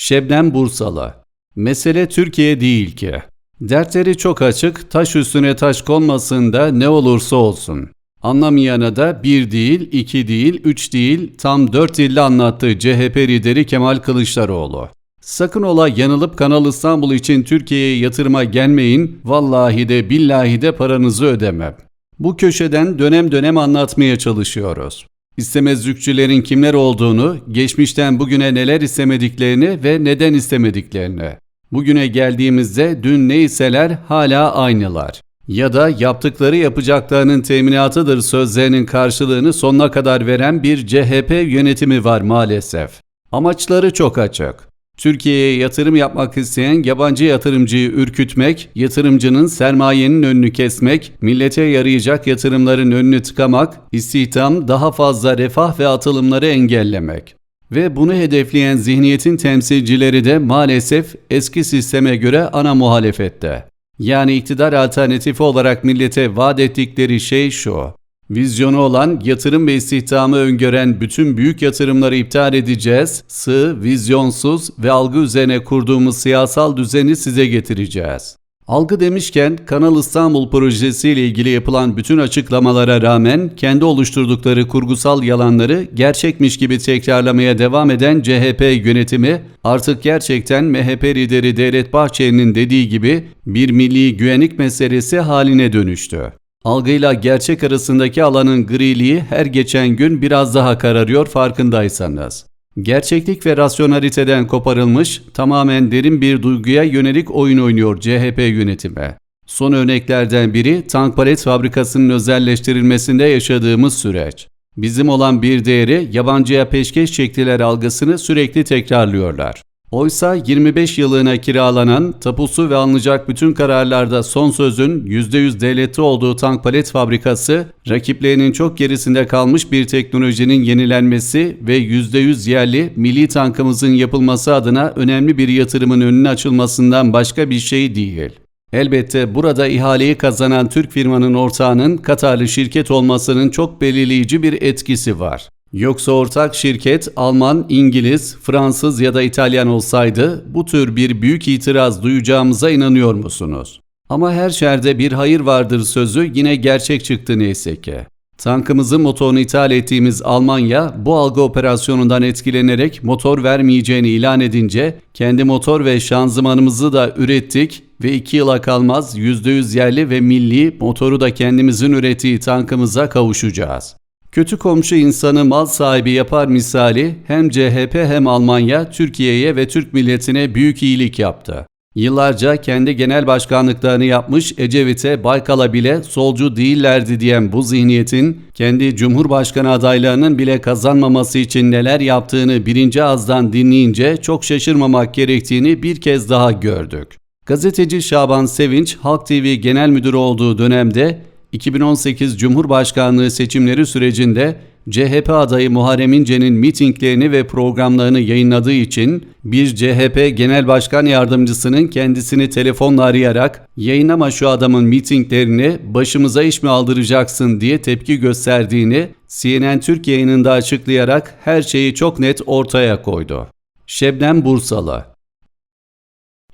Şebnem Bursalı. Mesele Türkiye değil ki. Dertleri çok açık, taş üstüne taş konmasın da ne olursa olsun. Anlamayana da bir değil, iki değil, üç değil, tam dört dilde anlattığı CHP lideri Kemal Kılıçdaroğlu. Sakın ola yanılıp Kanal İstanbul için Türkiye'ye yatırıma gelmeyin, vallahi de billahi de paranızı ödemem. Bu köşeden dönem dönem anlatmaya çalışıyoruz. İstemezlikçilerin kimler olduğunu, geçmişten bugüne neler istemediklerini ve neden istemediklerini. Bugüne geldiğimizde dün neyseler hala aynılar. Ya da yaptıkları yapacaklarının teminatıdır sözlerinin karşılığını sonuna kadar veren bir CHP yönetimi var maalesef. Amaçları çok açık. Türkiye'ye yatırım yapmak isteyen yabancı yatırımcıyı ürkütmek, yatırımcının sermayenin önünü kesmek, millete yarayacak yatırımların önünü tıkamak, istihdam, daha fazla refah ve atılımları engellemek. Ve bunu hedefleyen zihniyetin temsilcileri de maalesef eski sisteme göre ana muhalefette. Yani iktidar alternatifi olarak millete vaat ettikleri şey şu. Vizyonu olan, yatırım ve istihdamı öngören bütün büyük yatırımları iptal edeceğiz, sığ, vizyonsuz ve algı üzerine kurduğumuz siyasal düzeni size getireceğiz. Algı demişken Kanal İstanbul projesi ile ilgili yapılan bütün açıklamalara rağmen kendi oluşturdukları kurgusal yalanları gerçekmiş gibi tekrarlamaya devam eden CHP yönetimi artık gerçekten MHP lideri Devlet Bahçeli'nin dediği gibi bir milli güvenlik meselesi haline dönüştü. Algıyla gerçek arasındaki alanın griliği her geçen gün biraz daha kararıyor farkındaysanız. Gerçeklik ve rasyonaliteden koparılmış, tamamen derin bir duyguya yönelik oyun oynuyor CHP yönetimi. Son örneklerden biri tank palet fabrikasının özelleştirilmesinde yaşadığımız süreç. Bizim olan bir değeri yabancıya peşkeş çektiler algısını sürekli tekrarlıyorlar. Oysa 25 yılına kiralanan, tapusu ve alınacak bütün kararlarda son sözün %100 devlette olduğu tank palet fabrikası, rakiplerinin çok gerisinde kalmış bir teknolojinin yenilenmesi ve %100 yerli milli tankımızın yapılması adına önemli bir yatırımın önüne açılmasından başka bir şey değil. Elbette burada ihaleyi kazanan Türk firmanın ortağının Katarlı şirket olmasının çok belirleyici bir etkisi var. Yoksa ortak şirket Alman, İngiliz, Fransız ya da İtalyan olsaydı bu tür bir büyük itiraz duyacağımıza inanıyor musunuz? Ama her şerde bir hayır vardır sözü yine gerçek çıktı neyse ki. Tankımızın motorunu ithal ettiğimiz Almanya bu algı operasyonundan etkilenerek motor vermeyeceğini ilan edince kendi motor ve şanzımanımızı da ürettik ve 2 yıla kalmaz %100 yerli ve milli motoru da kendimizin ürettiği tankımıza kavuşacağız. Kötü komşu insanı mal sahibi yapar misali hem CHP hem Almanya Türkiye'ye ve Türk milletine büyük iyilik yaptı. Yıllarca kendi genel başkanlıklarını yapmış Ecevit'e Baykal'a bile solcu değillerdi diyen bu zihniyetin kendi cumhurbaşkanı adaylarının bile kazanmaması için neler yaptığını birinci ağızdan dinleyince çok şaşırmamak gerektiğini bir kez daha gördük. Gazeteci Şaban Sevinç Halk TV Genel Müdürü olduğu dönemde 2018 Cumhurbaşkanlığı seçimleri sürecinde CHP adayı Muharrem İnce'nin mitinglerini ve programlarını yayınladığı için bir CHP Genel Başkan Yardımcısının kendisini telefonla arayarak yayınlama şu adamın mitinglerini başımıza iş mi aldıracaksın diye tepki gösterdiğini CNN Türk yayınında açıklayarak her şeyi çok net ortaya koydu. Şebnem Bursalı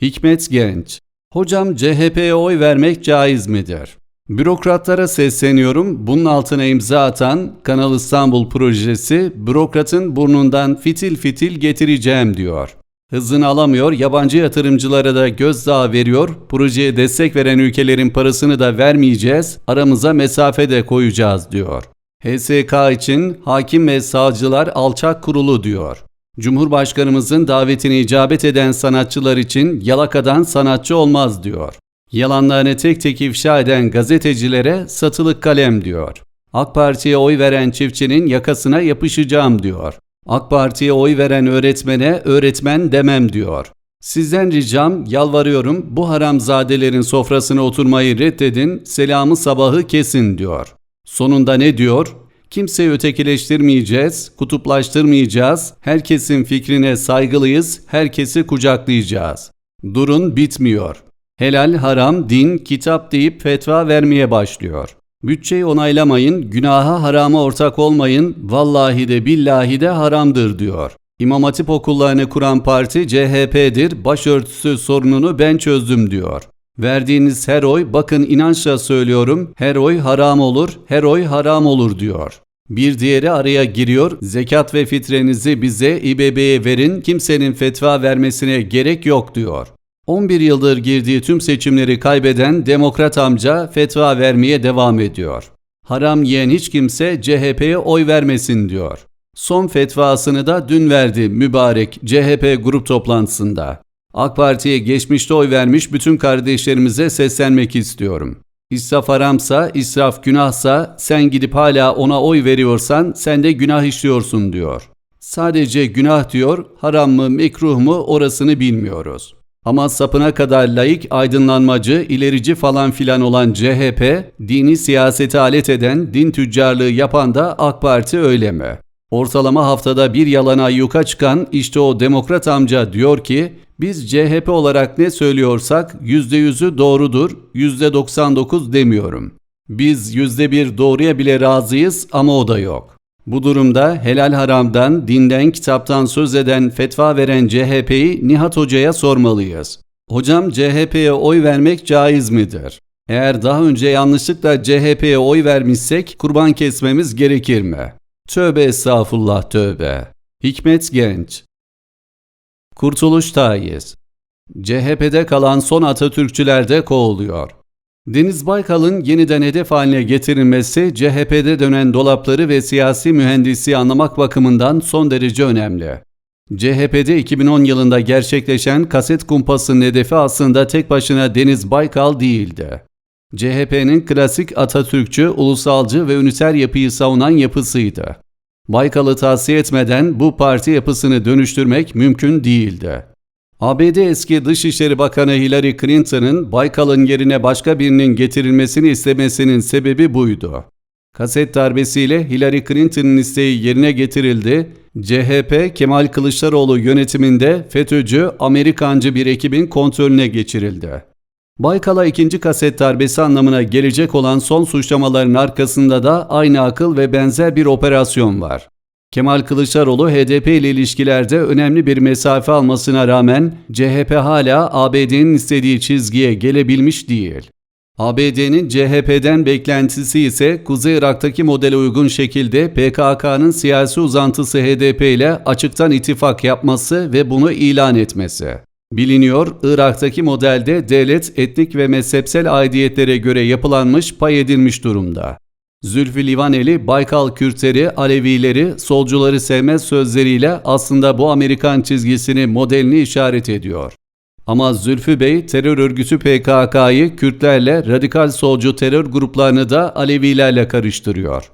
Hikmet Genç Hocam CHP'ye oy vermek caiz midir? Bürokratlara sesleniyorum. Bunun altına imza atan Kanal İstanbul projesi bürokratın burnundan fitil fitil getireceğim diyor. Hızını alamıyor, yabancı yatırımcılara da gözdağı veriyor, projeye destek veren ülkelerin parasını da vermeyeceğiz, aramıza mesafe de koyacağız diyor. HSK için hakim ve savcılar alçak kurulu diyor. Cumhurbaşkanımızın davetine icabet eden sanatçılar için yalakadan sanatçı olmaz diyor. Yalanlarını tek tek ifşa eden gazetecilere satılık kalem diyor. AK Parti'ye oy veren çiftçinin yakasına yapışacağım diyor. AK Parti'ye oy veren öğretmene öğretmen demem diyor. Sizden ricam, yalvarıyorum bu haramzadelerin sofrasına oturmayı reddedin, selamı sabahı kesin diyor. Sonunda ne diyor? Kimseyi ötekileştirmeyeceğiz, kutuplaştırmayacağız, herkesin fikrine saygılıyız, herkesi kucaklayacağız. Durun bitmiyor. Helal, haram, din, kitap deyip fetva vermeye başlıyor. Bütçeyi onaylamayın, günaha harama ortak olmayın, vallahi de billahi de haramdır diyor. İmam Hatip okullarını kuran parti CHP'dir, başörtüsü sorununu ben çözdüm diyor. Verdiğiniz her oy, bakın inançla söylüyorum, her oy haram olur, her oy haram olur diyor. Bir diğeri araya giriyor, zekat ve fitrenizi bize İBB'ye verin, kimsenin fetva vermesine gerek yok diyor. 11 yıldır girdiği tüm seçimleri kaybeden demokrat amca fetva vermeye devam ediyor. Haram yiyen hiç kimse CHP'ye oy vermesin diyor. Son fetvasını da dün verdi mübarek CHP grup toplantısında. AK Parti'ye geçmişte oy vermiş bütün kardeşlerimize seslenmek istiyorum. İsraf haramsa, israf günahsa sen gidip hala ona oy veriyorsan sen de günah işliyorsun diyor. Sadece günah diyor, haram mı mekruh mu orasını bilmiyoruz. Ama sapına kadar laik, aydınlanmacı, ilerici falan filan olan CHP, dini siyasete alet eden, din tüccarlığı yapan da AK Parti öyle mi? Ortalama haftada bir yalana yuka çıkan işte o demokrat amca diyor ki, biz CHP olarak ne söylüyorsak %100'ü doğrudur, %99 demiyorum. Biz %1 doğruya bile razıyız ama o da yok. Bu durumda helal haramdan, dinden, kitaptan söz eden, fetva veren CHP'yi Nihat Hoca'ya sormalıyız. Hocam CHP'ye oy vermek caiz midir? Eğer daha önce yanlışlıkla CHP'ye oy vermişsek kurban kesmemiz gerekir mi? Tövbe estağfurullah tövbe. Hikmet Genç Kurtuluş Tayiz CHP'de kalan son Atatürkçüler de kovuluyor. Deniz Baykal'ın yeniden hedef haline getirilmesi CHP'de dönen dolapları ve siyasi mühendisi anlamak bakımından son derece önemli. CHP'de 2010 yılında gerçekleşen kaset kumpasının hedefi aslında tek başına Deniz Baykal değildi. CHP'nin klasik Atatürkçü, ulusalcı ve üniter yapıyı savunan yapısıydı. Baykal'ı tavsiye etmeden bu parti yapısını dönüştürmek mümkün değildi. ABD eski Dışişleri Bakanı Hillary Clinton'ın Baykal'ın yerine başka birinin getirilmesini istemesinin sebebi buydu. Kaset darbesiyle Hillary Clinton'ın isteği yerine getirildi. CHP Kemal Kılıçdaroğlu yönetiminde FETÖ'cü, Amerikancı bir ekibin kontrolüne geçirildi. Baykal'a ikinci kaset darbesi anlamına gelecek olan son suçlamaların arkasında da aynı akıl ve benzer bir operasyon var. Kemal Kılıçdaroğlu HDP ile ilişkilerde önemli bir mesafe almasına rağmen CHP hala ABD'nin istediği çizgiye gelebilmiş değil. ABD'nin CHP'den beklentisi ise Kuzey Irak'taki modele uygun şekilde PKK'nın siyasi uzantısı HDP ile açıktan ittifak yapması ve bunu ilan etmesi. Biliniyor, Irak'taki modelde devlet etnik ve mezhepsel aidiyetlere göre yapılanmış, pay edilmiş durumda. Zülfü Livaneli, Baykal Kürtleri, Alevileri, solcuları sevmez sözleriyle aslında bu Amerikan çizgisini, modelini işaret ediyor. Ama Zülfü Bey terör örgütü PKK'yı Kürtlerle, radikal solcu terör gruplarını da Alevilerle karıştırıyor.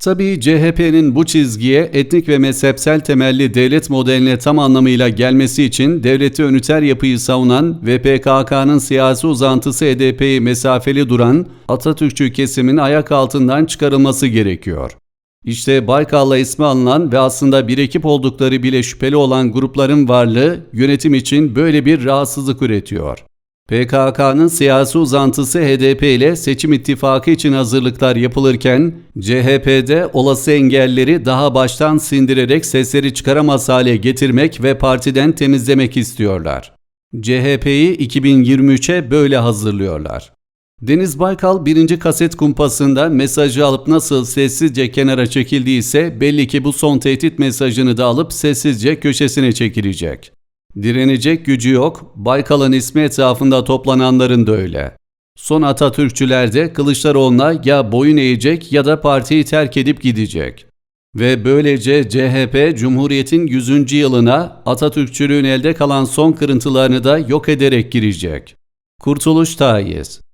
Tabii CHP'nin bu çizgiye etnik ve mezhepsel temelli devlet modeline tam anlamıyla gelmesi için devleti üniter yapıyı savunan ve PKK'nın siyasi uzantısı HDP'yi mesafeli duran Atatürkçü kesimin ayak altından çıkarılması gerekiyor. İşte Baykal'la ismi alınan ve aslında bir ekip oldukları bile şüpheli olan grupların varlığı yönetim için böyle bir rahatsızlık üretiyor. PKK'nın siyasi uzantısı HDP ile seçim ittifakı için hazırlıklar yapılırken CHP'de olası engelleri daha baştan sindirerek sesleri çıkaramaz hale getirmek ve partiden temizlemek istiyorlar. CHP'yi 2023'e böyle hazırlıyorlar. Deniz Baykal birinci kaset kumpasında mesajı alıp nasıl sessizce kenara çekildiyse belli ki bu son tehdit mesajını da alıp sessizce köşesine çekilecek. Direnecek gücü yok, Baykal'ın ismi etrafında toplananların da öyle. Son Atatürkçüler de Kılıçdaroğlu'na ya boyun eğecek ya da partiyi terk edip gidecek. Ve böylece CHP Cumhuriyet'in 100. yılına Atatürkçülüğün elde kalan son kırıntılarını da yok ederek girecek. Kurtuluş Tayiz